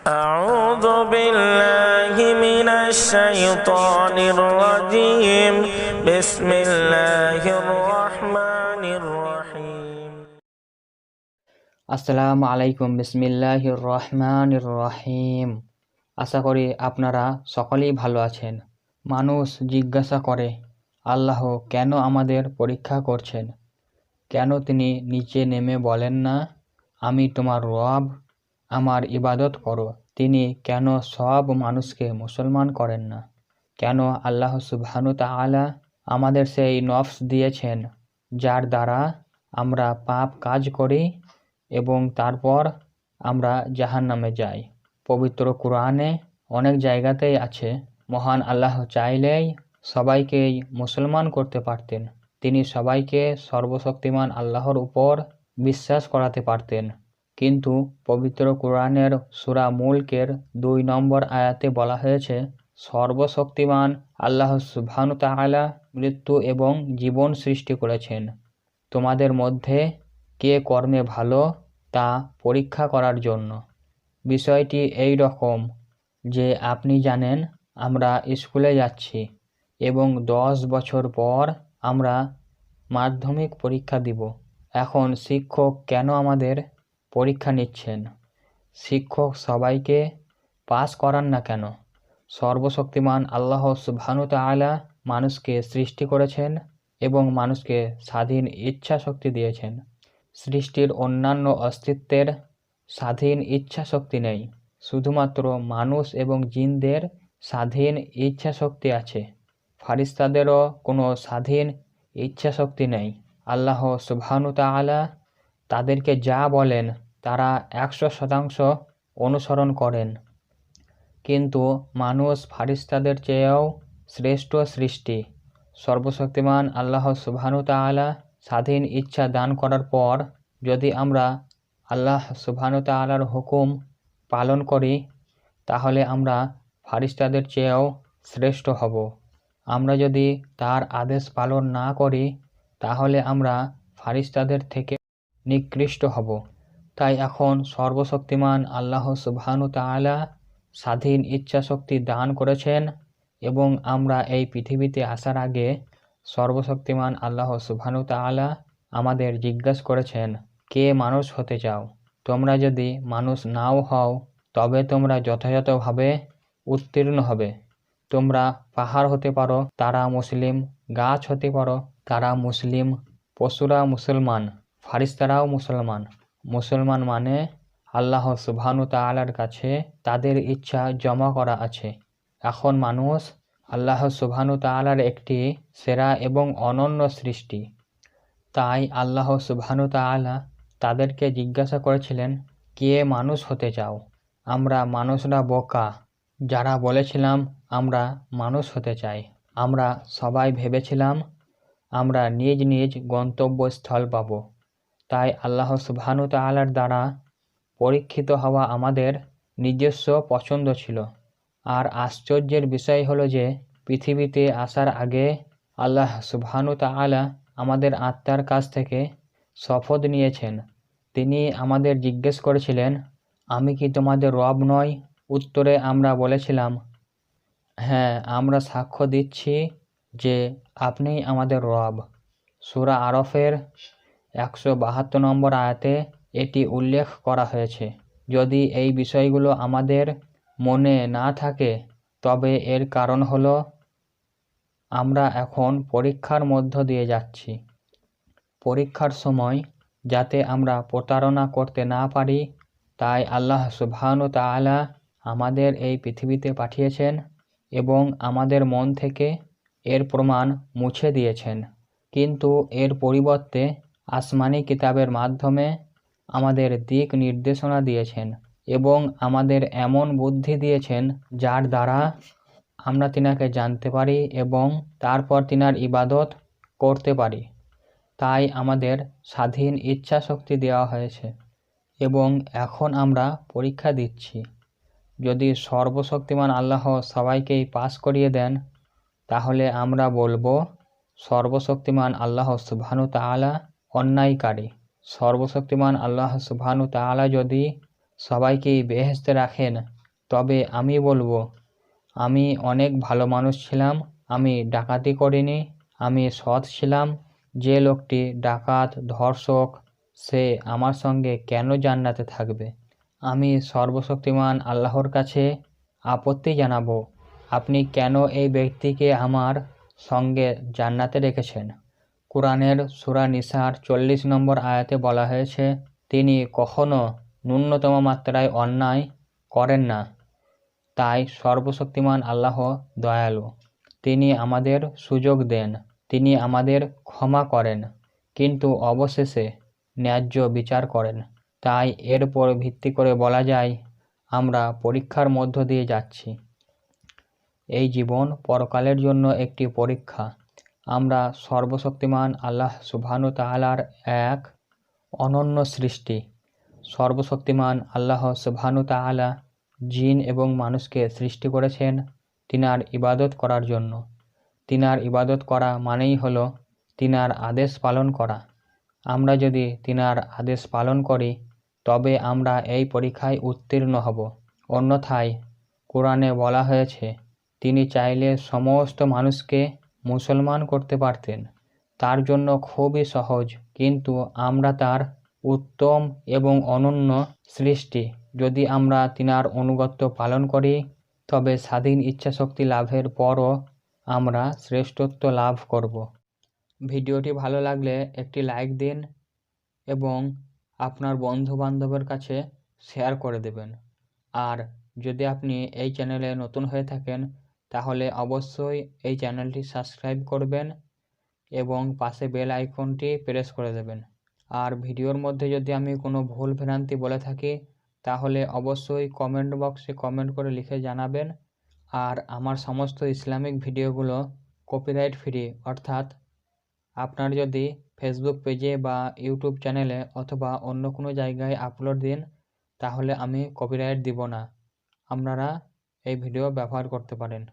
أعوذ بالله من الشيطان الرجيم بسم الله الرحمن الرحيم আসসালামু আলাইকুম বিসমিল্লাহির রহমানির রহিম আশা করি আপনারা সকলেই ভালো আছেন মানুষ জিজ্ঞাসা করে আল্লাহ কেন আমাদের পরীক্ষা করছেন কেন তিনি নিচে নেমে বলেন না আমি তোমার রব আমার ইবাদত করো। তিনি কেন সব মানুষকে মুসলমান করেন না? কেন আল্লাহ সুবহানু তাআলা আমাদের সেই নফস দিয়েছেন, যার দ্বারা আমরা পাপ কাজ করি এবং তারপর আমরা জাহান নামে যাই? পবিত্র কোরআনে অনেক জায়গাতেই আছে, মহান আল্লাহ চাইলেই সবাইকেই মুসলমান করতে পারতেন। তিনি সবাইকে সর্বশক্তিমান আল্লাহর উপর বিশ্বাস করাতে পারতেন। কিন্তু পবিত্র কোরআনের সুরা মুলকের দুই নম্বর আয়াতে বলা হয়েছে, সর্বশক্তিমান আল্লাহ সুবহানু তাআলা মৃত্যু এবং জীবন সৃষ্টি করেছেন। তোমাদের মধ্যে কে কর্মে ভালো তা পরীক্ষা করার জন্য। বিষয়টি এই রকম, যে আপনি জানেন, আমরা স্কুলে যাচ্ছি এবং দশ বছর পর আমরা মাধ্যমিক পরীক্ষা দিব। এখন শিক্ষক কেন আমাদের পরীক্ষা নিচ্ছেন। শিক্ষক সবাইকে পাস করান না কেন? সর্বশক্তিমান আল্লাহ সুবহানু তাআলা মানুষকে সৃষ্টি করেছেন এবং মানুষকে স্বাধীন ইচ্ছা শক্তি দিয়েছেন। সৃষ্টির অন্যান্য অস্তিত্বের স্বাধীন ইচ্ছা শক্তি নেই। শুধুমাত্র মানুষ এবং জিনদের স্বাধীন ইচ্ছা শক্তি আছে। ফারিস্তাদেরও কোনো স্বাধীন ইচ্ছা শক্তি নেই। আল্লাহ সুবহানু তাআলা তাদেরকে যা বলেন, তারা একশো শতাংশ অনুসরণ করেন। কিন্তু মানুষ ফারিস্তাদের চেয়েও শ্রেষ্ঠ সৃষ্টি। সর্বশক্তিমান আল্লাহ সুবহানু তাআলা স্বাধীন ইচ্ছা দান করার পর যদি আমরা আল্লাহ সুবহানু তাআলার হুকুম পালন করি, তাহলে আমরা ফারিস্তাদের চেয়েও শ্রেষ্ঠ হব। আমরা যদি তার আদেশ পালন না করি, তাহলে আমরা ফারিস্তাদের থেকে নিকৃষ্ট হব। তাই এখন সর্বশক্তিমান আল্লাহ সুবহানু তাআলা স্বাধীন ইচ্ছা শক্তি দান করেছেন এবং আমরা এই পৃথিবীতে আসার আগে সর্বশক্তিমান আল্লাহ সুবহানু তাআলা আমাদের জিজ্ঞাসা করেছেন, কে মানুষ হতে চাও? তোমরা যদি মানুষ নাও হও, তবে তোমরা যথাযথভাবে উত্তীর্ণ হবে। তোমরা পাহাড় হতে পারো, তারা মুসলিম, গাছ হতে পারো, তারা মুসলিম, পশুরা মুসলমান। ফারিস্তারাও মুসলমান। মুসলমান মানে আল্লাহ সুবহানু তাআলার কাছে তাদের ইচ্ছা জমা করা আছে। এখন মানুষ আল্লাহ সুবহানু তাআলার একটি সেরা এবং অনন্য সৃষ্টি। তাই আল্লাহ সুবহানু তাআলা তাদেরকে জিজ্ঞাসা করেছিলেন, কে মানুষ হতে চাও? আমরা মানুষরা বোকা। যারা বলেছিলাম আমরা মানুষ হতে চাই, আমরা সবাই ভেবেছিলাম আমরা নিজ নিজ গন্তব্যস্থল পাব। তাই আল্লাহ সুবহানু তাআলার দ্বারা পরীক্ষিত হওয়া আমাদের নিজস্ব পছন্দ ছিল। আর আশ্চর্যের বিষয় হলো যে, পৃথিবীতে আসার আগে আল্লাহ সুবহানু তাআলা আমাদের আত্মার কাছ থেকে শপথ নিয়েছেন। তিনি আমাদের জিজ্ঞেস করেছিলেন, আমি কি তোমাদের রব নয় উত্তরে আমরা বলেছিলাম হ্যাঁ আমরা সাক্ষ্য দিচ্ছি যে আপনিই আমাদের রব। সুরা আরফের একশো বাহাত্তর নম্বর আয়াতে এটি উল্লেখ করা হয়েছে। যদি এই বিষয়গুলো আমাদের মনে না থাকে, তবে এর কারণ হলো আমরা এখন পরীক্ষার মধ্য দিয়ে যাচ্ছি। পরীক্ষার সময় যাতে আমরা প্রতারণা করতে না পারি, তাই আল্লাহ সুবহানু তাআলা আমাদের এই পৃথিবীতে পাঠিয়েছেন এবং আমাদের মন থেকে এর প্রমাণ মুছে দিয়েছেন। কিন্তু এর পরিবর্তে আসমানি কিতাবের মাধ্যমে আমাদের দিক নির্দেশনা দিয়েছেন এবং আমাদের এমন বুদ্ধি দিয়েছেন যার দ্বারা আমরা তিনাকে জানতে পারি এবং তারপর তিনার ইবাদত করতে পারি। তাই আমাদের স্বাধীন ইচ্ছা শক্তি দেওয়া হয়েছে এবং এখন আমরা পরীক্ষা দিচ্ছি। যদি সর্বশক্তিমান আল্লাহ সবাইকেই পাস করিয়ে দেন, তাহলে আমরা বলব সর্বশক্তিমান আল্লাহ সুবহানু তাআলা অন্যায়কারী। সর্বশক্তিমান আল্লাহ সুবহানু তাআলা যদি সবাইকেই বেহেশতে রাখেন, তবে আমি বলব, আমি অনেক ভালো মানুষ ছিলাম, আমি ডাকাতি করিনি, আমি সৎ ছিলাম, যে লোকটি ডাকাত, ধর্ষক, সে আমার সঙ্গে কেন জান্নাতে থাকবে? আমি সর্বশক্তিমান আল্লাহর কাছে আপত্তি জানাব, আপনি কেন এই ব্যক্তিকে আমার সঙ্গে জান্নাতে রেখেছেন? কোরআনের সূরা নিসার চল্লিশ নম্বর আয়াতে বলা হয়েছে, তিনি কখনো ন্যূনতম মাত্রায় অন্যায় করেন না। তাই সর্বশক্তিমান আল্লাহ দয়ালু। তিনি আমাদের সুযোগ দেন, তিনি আমাদের ক্ষমা করেন, কিন্তু অবশেষে ন্যায্য বিচার করেন। তাই এর উপর ভিত্তি করে বলা যায়, আমরা পরীক্ষার মধ্য দিয়ে যাচ্ছি। এই জীবন পরকালের জন্য একটি পরীক্ষা। আমরা সর্বশক্তিমান আল্লাহ সুবহানু তাআলার এক অনন্য সৃষ্টি। সর্বশক্তিমান আল্লাহ সুবহানু তাআলা জিন এবং মানুষকে সৃষ্টি করেছেন তিনার ইবাদত করার জন্য। তিনার ইবাদত করা মানেই হলো তিনার আদেশ পালন করা। আমরা যদি তিনার আদেশ পালন করি, তবে আমরা এই পরীক্ষায় উত্তীর্ণ হব। অন্যথায় কোরআনে বলা হয়েছে, তিনি চাইলে সমস্ত মানুষকে মুসলমান করতে পারতেন। তার জন্য খুবই সহজ, কিন্তু আমরা তার উত্তম এবং অনন্য সৃষ্টি। যদি আমরা তিনার অনুগত্য পালন করি, তবে স্বাধীন ইচ্ছাশক্তি লাভের পরও আমরা শ্রেষ্ঠত্ব লাভ করব। ভিডিওটি ভালো লাগলে একটি লাইক দিন এবং আপনার বন্ধুবান্ধবের কাছে শেয়ার করে দেবেন। আর যদি আপনি এই চ্যানেলে নতুন হয়ে থাকেন তাহলে অবশ্যই এই চ্যানেলটি সাবস্ক্রাইব করবেন এবং পাশে বেল আইকনটি প্রেস করে দেবেন। আর ভিডিওর মধ্যে যদি আমি কোনো ভুল ভ্রান্তি বলে থাকি, তাহলে অবশ্যই কমেন্ট বক্সে কমেন্ট করে লিখে জানাবেন। আর আমার সমস্ত ইসলামিক ভিডিওগুলো কপিরাইট ফ্রি অর্থাৎ আপনার যদি ফেসবুক পেজে বা ইউটিউব চ্যানেলে অথবা অন্য কোনো জায়গায় আপলোড দিন, তাহলে আমি কপিরাইট দিব না। আপনারা এই ভিডিও ব্যবহার করতে পারেন।